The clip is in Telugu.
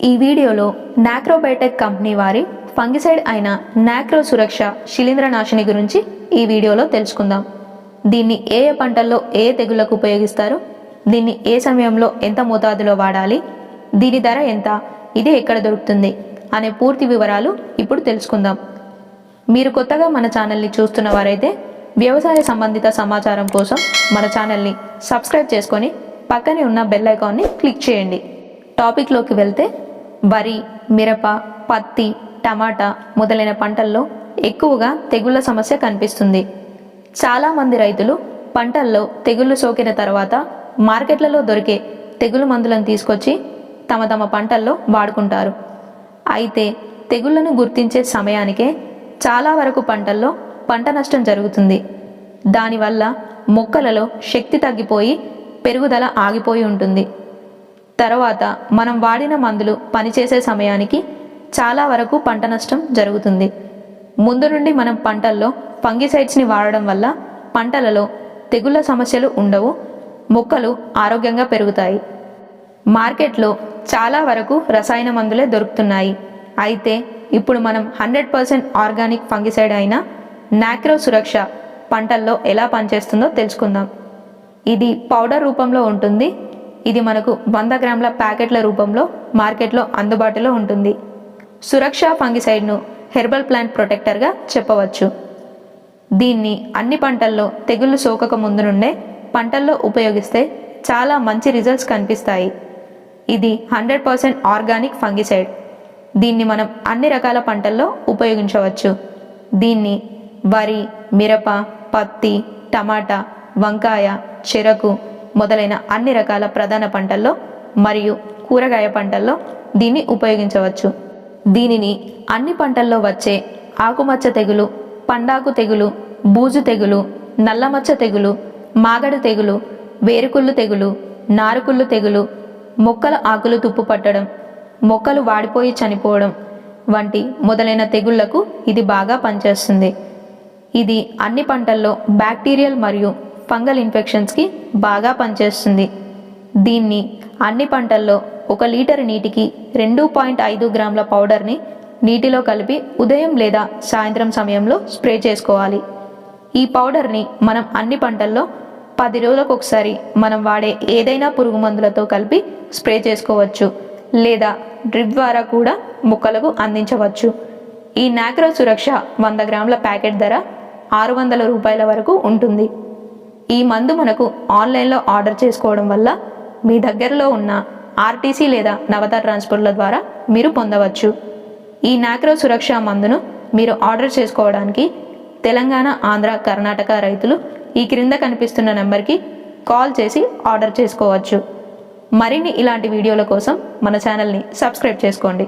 ఈ వీడియోలో నాక్రోబయోటెక్ కంపెనీ వారి ఫంగిసైడ్ అయిన నాక్రో సురక్ష శిలీంద్రనాశిని గురించి ఈ వీడియోలో తెలుసుకుందాం. దీన్ని ఏ ఏ పంటల్లో ఏ తెగుళ్ళకు ఉపయోగిస్తారు? దీన్ని ఏ సమయంలో ఎంత మోతాదులో వాడాలి? దీని ధర ఎంత? ఇది ఎక్కడ దొరుకుతుంది? అనే పూర్తి వివరాలు ఇప్పుడు తెలుసుకుందాం. మీరు కొత్తగా మన ఛానల్ని చూస్తున్న వారైతే వ్యవసాయ సంబంధిత సమాచారం కోసం మన ఛానల్ని సబ్స్క్రైబ్ చేసుకొని పక్కనే ఉన్న బెల్ ఐకాన్ని క్లిక్ చేయండి. టాపిక్లోకి వెళ్తే వరి మిరప పత్తి టమాటా మొదలైన పంటల్లో ఎక్కువగా తెగుళ్ళ సమస్య కనిపిస్తుంది. చాలామంది రైతులు పంటల్లో తెగుళ్ళు సోకిన తర్వాత మార్కెట్లలో దొరికే తెగులు మందులను తీసుకొచ్చి తమ తమ పంటల్లో వాడుకుంటారు. అయితే తెగుళ్ళను గుర్తించే సమయానికే చాలా వరకు పంటల్లో పంట నష్టం జరుగుతుంది. దానివల్ల మొక్కలలో శక్తి తగ్గిపోయి పెరుగుదల ఆగిపోయి ఉంటుంది. తర్వాత మనం వాడిన మందులు పనిచేసే సమయానికి చాలా వరకు పంట నష్టం జరుగుతుంది. ముందు నుండి మనం పంటల్లో ఫంగిసైడ్స్ని వాడడం వల్ల పంటలలో తెగుళ్ళ సమస్యలు ఉండవు మొక్కలు ఆరోగ్యంగా పెరుగుతాయి. మార్కెట్లో చాలా వరకు రసాయన మందులే దొరుకుతున్నాయి. అయితే ఇప్పుడు మనం హండ్రెడ్ పర్సెంట్ ఆర్గానిక్ ఫంగిసైడ్ అయిన నాక్రో సురక్ష పంటల్లో ఎలా పనిచేస్తుందో తెలుసుకుందాం. ఇది పౌడర్ రూపంలో ఉంటుంది. ఇది మనకు వంద గ్రాముల ప్యాకెట్ల రూపంలో మార్కెట్లో అందుబాటులో ఉంటుంది. సురక్ష ఫంగిసైడ్ను హెర్బల్ ప్లాంట్ ప్రొటెక్టర్గా చెప్పవచ్చు. దీన్ని అన్ని పంటల్లో తెగుళ్ళు సోకక ముందు నుండే పంటల్లో ఉపయోగిస్తే చాలా మంచి రిజల్ట్స్ కనిపిస్తాయి. ఇది హండ్రెడ్ పర్సెంట్ ఆర్గానిక్ ఫంగిసైడ్. దీన్ని మనం అన్ని రకాల పంటల్లో ఉపయోగించవచ్చు. దీన్ని వరి మిరప పత్తి టమాటా వంకాయ చెరకు మొదలైన అన్ని రకాల ప్రధాన పంటల్లో మరియు కూరగాయ పంటల్లో దీన్ని ఉపయోగించవచ్చు. దీనిని అన్ని పంటల్లో వచ్చే ఆకుమచ్చ తెగులు పండాకు తెగులు బూజు తెగులు నల్లమచ్చ తెగులు మాగడు తెగులు వేరుకుళ్ళు తెగులు నారుకుళ్ళు తెగులు మొక్కల ఆకులు తుప్పు పట్టడం మొక్కలు వాడిపోయి చనిపోవడం వంటి మొదలైన తెగుళ్ళకు ఇది బాగా పనిచేస్తుంది. ఇది అన్ని పంటల్లో బ్యాక్టీరియల్ మరియు ఫంగల్ ఇన్ఫెక్షన్స్కి బాగా పనిచేస్తుంది. దీన్ని అన్ని పంటల్లో ఒక లీటర్ నీటికి రెండు పాయింట్ ఐదు గ్రాముల పౌడర్ని నీటిలో కలిపి ఉదయం లేదా సాయంత్రం సమయంలో స్ప్రే చేసుకోవాలి. ఈ పౌడర్ని మనం అన్ని పంటల్లో పది రోజులకు ఒకసారి మనం వాడే ఏదైనా పురుగు మందులతో కలిపి స్ప్రే చేసుకోవచ్చు. లేదా డ్రిప్ ద్వారా కూడా మొక్కలకు అందించవచ్చు. ఈ నాక్రో సురక్ష వంద గ్రాముల ప్యాకెట్ ధర ఆరు వందల రూపాయల వరకు ఉంటుంది. ఈ మందు మనకు ఆన్లైన్లో ఆర్డర్ చేసుకోవడం వల్ల మీ దగ్గరలో ఉన్న ఆర్టీసీ లేదా నవత ట్రాన్స్పోర్ట్ల ద్వారా మీరు పొందవచ్చు. ఈ నాక్రో సురక్ష మందును మీరు ఆర్డర్ చేసుకోవడానికి తెలంగాణ ఆంధ్ర కర్ణాటక రైతులు ఈ క్రింద కనిపిస్తున్న నెంబర్కి కాల్ చేసి ఆర్డర్ చేసుకోవచ్చు. మరిన్ని ఇలాంటి వీడియోల కోసం మన ఛానల్ని సబ్స్క్రైబ్ చేసుకోండి.